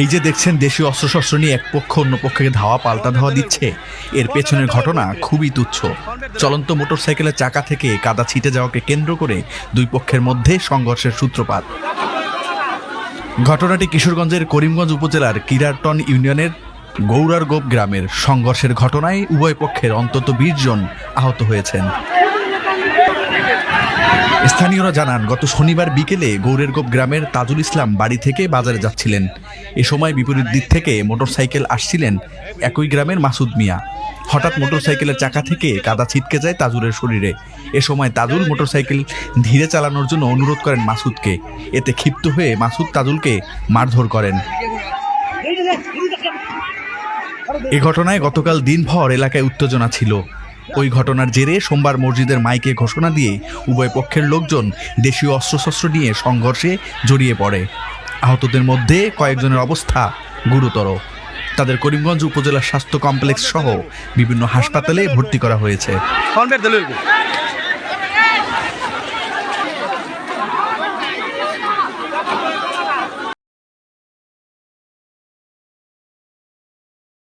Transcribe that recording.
এই যে দেখছেন দেশীয় অস্ত্রশস্ত্র নিয়ে এক পক্ষ অন্য পক্ষকে ধাওয়া পাল্টা ধাওয়া দিচ্ছে, এর পেছনের ঘটনা খুবই তুচ্ছ। চলন্ত মোটরসাইকেলের চাকা থেকে কাদা ছিটে যাওয়াকে কেন্দ্র করে দুই পক্ষের মধ্যে সংঘর্ষের সূত্রপাত। ঘটনাটি কিশোরগঞ্জের করিমগঞ্জ উপজেলার কিরারটন ইউনিয়নের গৌরারগোপ গ্রামের সংঘর্ষের ঘটনায় উভয় পক্ষের অন্তত বিশ জন আহত হয়েছেন। স্থানীয়রা জানান, গত শনিবার বিকেলে গৌরেরগোপ গ্রামের তাজুল ইসলাম বাড়ি থেকে বাজারে যাচ্ছিলেন। এ সময় বিপরীত দিক থেকে মোটরসাইকেল আসছিলেন একই গ্রামের মাসুদ মিয়া। হঠাৎ মোটরসাইকেলের চাকা থেকে কাদা ছিটকে যায় তাজুলের শরীরে। এ সময় তাজুল মোটরসাইকেল ধীরে চালানোর জন্য অনুরোধ করেন মাসুদকে। এতে ক্ষিপ্ত হয়ে মাসুদ তাজুলকে মারধর করেন। এ ঘটনায় গতকাল দিনভর এলাকায় উত্তেজনা ছিল। ওই ঘটনার জেরে সোমবার মসজিদের মাইকে ঘোষণা দিয়ে উভয় পক্ষের লোকজন দেশীয় অস্ত্রশস্ত্র নিয়ে সংঘর্ষে জড়িয়ে পড়ে। আহতদের মধ্যে কয়েকজনের অবস্থা গুরুতর। তাদের করিমগঞ্জ উপজেলা স্বাস্থ্য কমপ্লেক্স সহ বিভিন্ন হাসপাতালে ভর্তি করা হয়েছে।